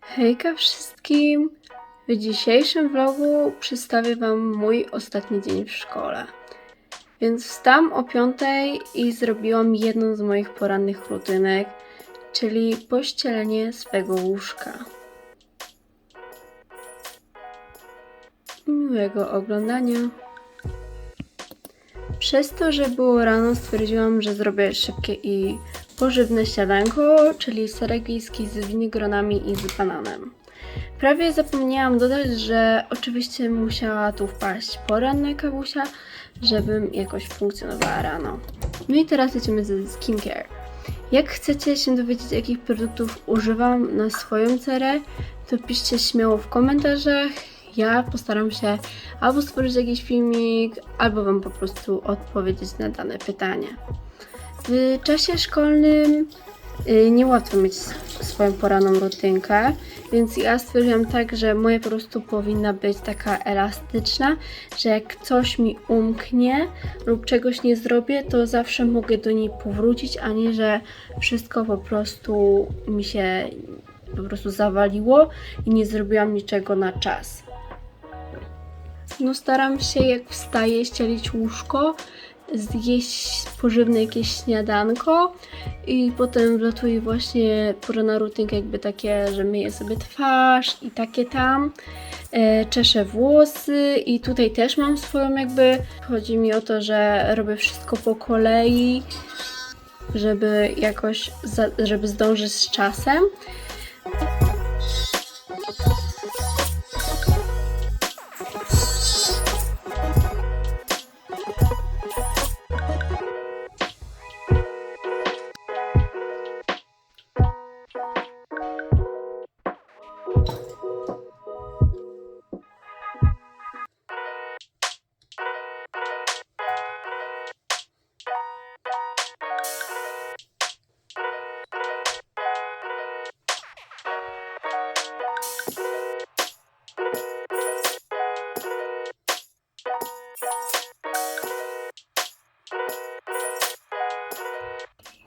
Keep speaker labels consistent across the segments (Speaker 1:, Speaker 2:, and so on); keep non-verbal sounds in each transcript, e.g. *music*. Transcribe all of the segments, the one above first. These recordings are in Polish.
Speaker 1: Hejka wszystkim! W dzisiejszym vlogu przedstawię Wam mój ostatni dzień w szkole. Więc wstałam o 5 i zrobiłam jedną z moich porannych rutynek, czyli pościelenie swego łóżka. Miłego oglądania. Przez to, że było rano, stwierdziłam, że zrobię szybkie i pożywne śniadanko, czyli serek wiejski z winogronami i z bananem. Prawie zapomniałam dodać, że oczywiście musiała tu wpaść poranna kawusia, żebym jakoś funkcjonowała rano. No i teraz lecimy ze skincare. Jak chcecie się dowiedzieć, jakich produktów używam na swoją cerę, to piszcie śmiało w komentarzach. Ja postaram się albo stworzyć jakiś filmik, albo Wam po prostu odpowiedzieć na dane pytanie. W czasie szkolnym y, niełatwo mieć swoją poranną rutynkę, więc ja stwierdziłam tak, że moja po prostu powinna być taka elastyczna, że jak coś mi umknie lub czegoś nie zrobię, to zawsze mogę do niej powrócić, a nie, że wszystko po prostu mi się po prostu zawaliło i nie zrobiłam niczego na czas. No staram się jak wstaję ścielić łóżko, zjeść pożywne jakieś śniadanko i potem wlatuje właśnie poranna rutynka jakby takie, że myję sobie twarz i takie tam. E, czeszę włosy i tutaj też mam swoją jakby, chodzi mi o to, że robię wszystko po kolei, żeby jakoś, za, żeby zdążyć z czasem.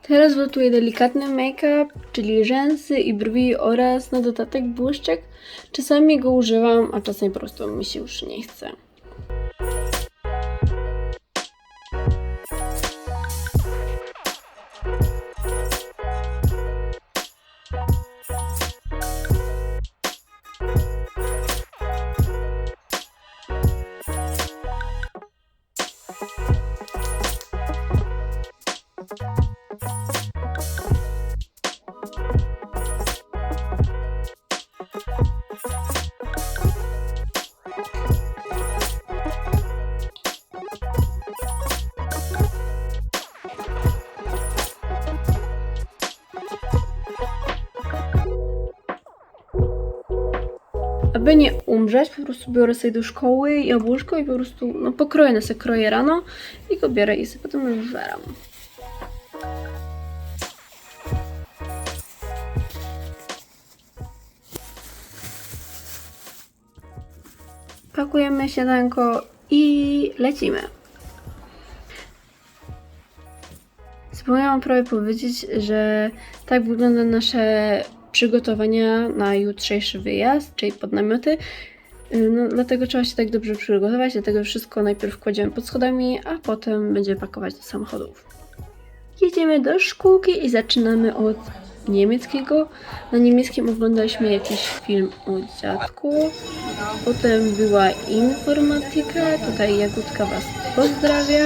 Speaker 1: Teraz gotuję delikatny make-up, czyli rzęsy i brwi oraz na dodatek błyszczek. Czasami go używam, a czasami po prostu mi się już nie chce. Aby nie umrzeć, po prostu biorę sobie do szkoły jabłuszko i po prostu no, pokroję na sobie kroję rano i go biorę i sobie potem żeram. Pakujemy śniadanko i lecimy. Zapomniałam prawie powiedzieć, że tak wygląda nasze przygotowania na jutrzejszy wyjazd, czyli pod namioty. Yy, No, dlatego trzeba się tak dobrze przygotować, dlatego wszystko najpierw kładziemy pod schodami, a potem będziemy pakować do samochodów. Jedziemy do szkółki i zaczynamy od niemieckiego. Na niemieckim oglądaliśmy jakiś film o dziadku. Potem była informatyka. Tutaj Jagódka Was pozdrawia.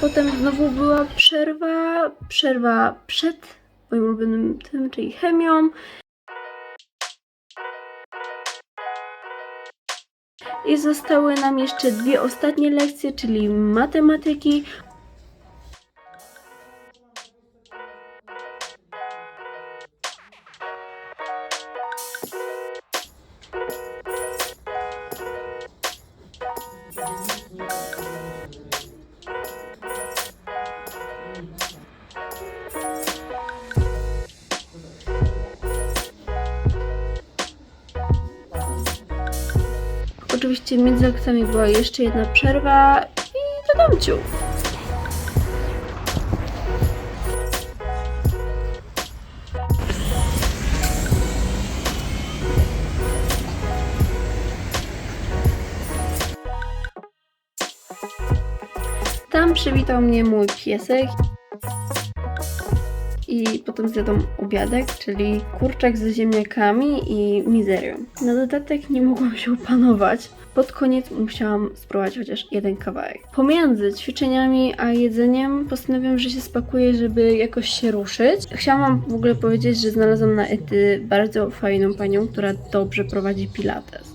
Speaker 1: Potem znowu była przerwa. Przerwa przed moim ulubionym tym, czyli chemią. I zostały nam jeszcze dwie ostatnie lekcje, czyli matematyki oczywiście między lekcjami była jeszcze jedna przerwa i do. Tam przywitał mnie mój piesek i potem zjadł obiadek, czyli kurczak ze ziemniakami i mizerią. Na dodatek nie mogłam się opanować. Pod koniec musiałam spróbować chociaż jeden kawałek. Pomiędzy ćwiczeniami a jedzeniem postanowiłam, że się spakuję, żeby jakoś się ruszyć. Chciałam w ogóle powiedzieć, że znalazłam na Ety bardzo fajną panią, która dobrze prowadzi pilates.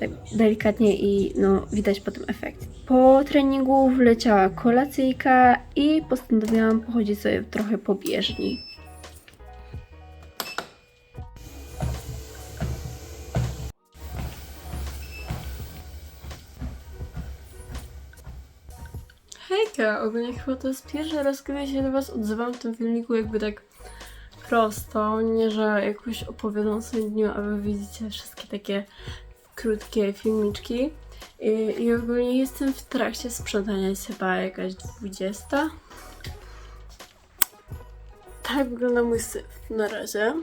Speaker 1: Tak delikatnie i no widać po tym efekt. Po treningu wleciała kolacyjka i postanowiłam pochodzić sobie trochę po bieżni. Hejka, ogólnie chyba to jest pierwszy raz, kiedy się do Was odzywam w tym filmiku jakby tak prosto, nie że jakoś opowiadam o swoim dniu, a Wy widzicie wszystkie takie krótkie filmiczki. I, I ogólnie jestem w trakcie sprzątania, jest chyba jakaś 20. Tak wygląda mój syf na razie.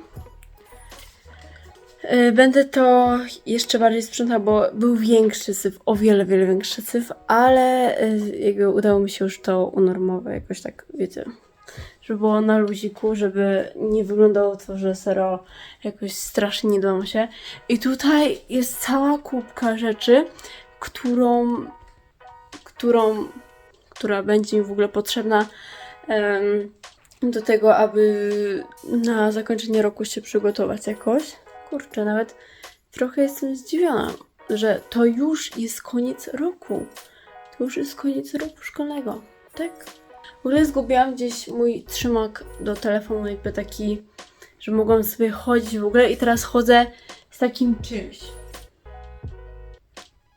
Speaker 1: Y, Będę to jeszcze bardziej sprzątała, bo był większy syf, o wiele, wiele większy syf, ale y, jakby udało mi się już to unormować jakoś tak, wiecie, żeby było na luziku, żeby nie wyglądało to, że sero jakoś strasznie nie się. I tutaj jest cała kubka rzeczy, którą, którą, która będzie mi w ogóle potrzebna em, do tego, aby na zakończenie roku się przygotować jakoś. Kurczę, nawet trochę jestem zdziwiona, że to już jest koniec roku. To już jest koniec roku szkolnego, tak? W ogóle zgubiłam gdzieś mój trzymak do telefonu, jakby taki, że mogłam sobie chodzić w ogóle i teraz chodzę z takim czymś.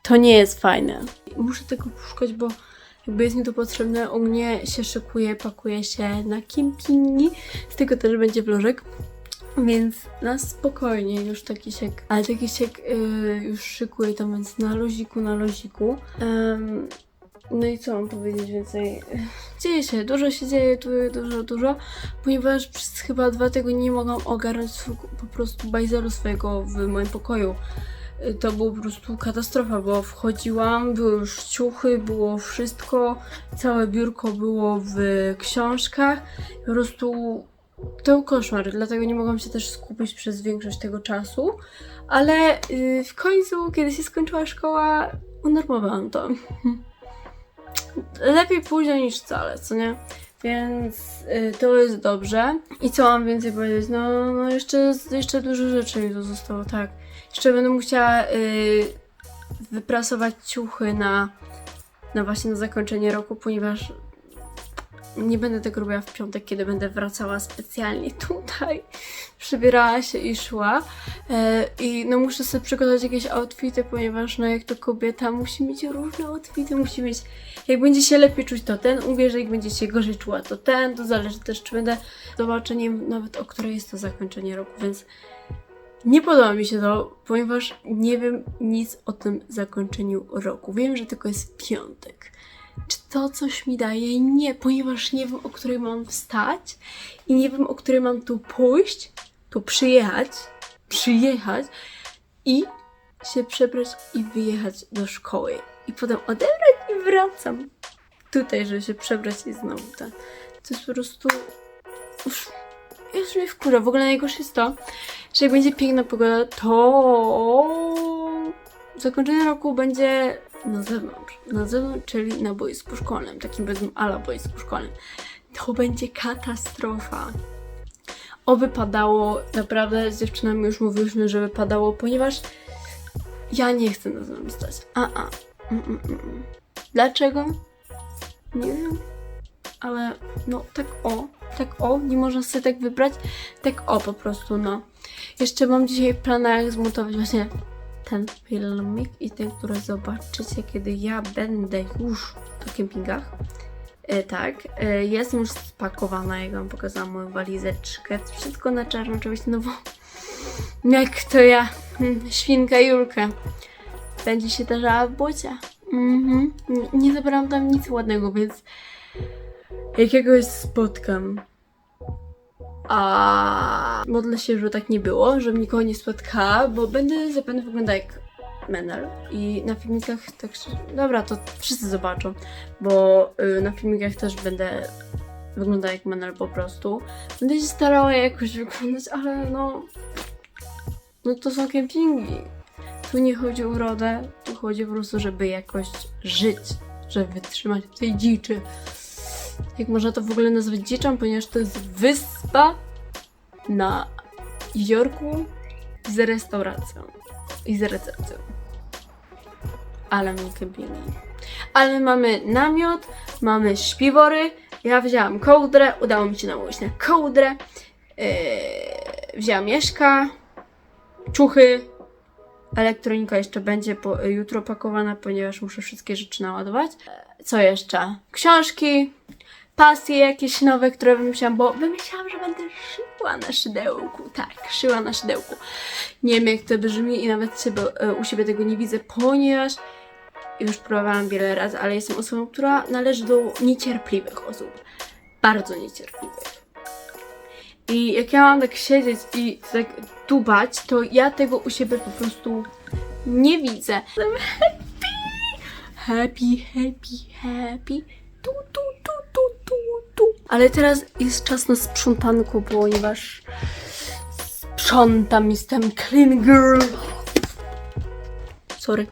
Speaker 1: To nie jest fajne. Muszę tego poszukać, bo jakby jest mi to potrzebne. U mnie się szykuje, pakuje się na kempingi. Z tego też będzie vlożek. Więc na spokojnie już taki siek, ale taki siek yy, już szykuje tam, więc na loziku, na loziku. Em, no i co mam powiedzieć więcej? *laughs* Dzieje się, dużo się dzieje, tu dużo, dużo, ponieważ przez chyba dwa tygodnie nie mogłam ogarnąć po prostu bajzelu swojego w moim pokoju. Y, To było po prostu katastrofa, bo wchodziłam, były już ciuchy, było wszystko, całe biurko było w książkach, po prostu to koszmar, dlatego nie mogłam się też skupić przez większość tego czasu, ale y, w końcu, kiedy się skończyła szkoła, unormowałam to. *laughs* Lepiej późno niż wcale, co nie? Więc y, to jest dobrze. I co mam więcej powiedzieć? No, no jeszcze, jeszcze dużo rzeczy mi tu zostało, tak. Jeszcze będę musiała y, wyprasować ciuchy na, na właśnie na zakończenie roku, ponieważ nie będę tego robiła w piątek, kiedy będę wracała specjalnie tutaj. Przybierała się i szła. E, I no muszę sobie przygotować jakieś outfity, ponieważ no jak to kobieta musi mieć różne outfity, musi mieć... Jak będzie się lepiej czuć, to ten ubierze, jak będzie się gorzej czuła, to ten. To zależy też, czy będę zobaczeniem nawet o której jest to zakończenie roku, więc nie podoba mi się to, ponieważ nie wiem nic o tym zakończeniu roku. Wiem, że tylko jest piątek. Czy to coś mi daje? Nie, ponieważ nie wiem, o której mam wstać i nie wiem, o której mam tu pójść, tu przyjechać, przyjechać i się przebrać i wyjechać do szkoły. I potem odebrać i wracam tutaj, żeby się przebrać i znowu tak. To jest po prostu... Już, już mnie wkurza. W ogóle najgorsze jest to, że jak będzie piękna pogoda, to zakończenie roku będzie na zewnątrz. Na zewnątrz, czyli na boisku szkolnym, takim powiedzmy ala boisku szkolnym. To będzie katastrofa. Oby padało, naprawdę z dziewczynami już mówiliśmy, że wypadało, ponieważ ja nie chcę na zewnątrz stać. A, a. Mm, mm, mm. Dlaczego? Nie wiem. Ale no tak o, tak o, nie można sobie tak wybrać. Tak o po prostu, no. Jeszcze mam dzisiaj w planach zmontować właśnie ten filmik i ten, który zobaczycie, kiedy ja będę już na kempingach. E, tak, e, jestem już spakowana, jak wam pokazałam moją walizeczkę. Wszystko na czarno oczywiście, no bo *laughs* jak to ja, *laughs* świnka Julka, będzie się tarzała w błocie. Mhm. Nie zabrałam tam nic ładnego, więc jakiegoś spotkam. A modlę się, że tak nie było, żebym nikogo nie spotkała, bo będę zapewne wyglądać jak Menel i na filmikach tak. Dobra, to wszyscy zobaczą, bo y, na filmikach też będę wyglądała jak Menel po prostu. Będę się starała jakoś wyglądać, ale no... No to są kempingi. Tu nie chodzi o urodę, tu chodzi po prostu, żeby jakoś żyć, żeby wytrzymać tej dziczy. Jak można to w ogóle nazwać dziczą, ponieważ to jest na jeziorku z restauracją i z recepcją. Ale mamy kempingi. Ale mamy namiot, mamy śpiwory. Ja wzięłam kołdrę, udało mi się nałożyć na kołdrę. Yy, wzięłam mieszka, ciuchy. Elektronika jeszcze będzie po, jutro pakowana, ponieważ muszę wszystkie rzeczy naładować. Co jeszcze? Książki, pasje jakieś nowe, które wymyślałam, bo wymyślałam, że będę szyła na szydełku. Tak, szyła na szydełku. Nie wiem jak to brzmi i nawet siebie, e, u siebie tego nie widzę, ponieważ już próbowałam wiele razy, ale jestem osobą, która należy do niecierpliwych osób. Bardzo niecierpliwych. I jak ja mam tak siedzieć i tak dubać, to ja tego u siebie po prostu nie widzę. Happy, happy, happy, happy. Tu, tu, tu. Ale teraz jest czas na sprzątanku, ponieważ sprzątam, jestem clean girl. Sorry.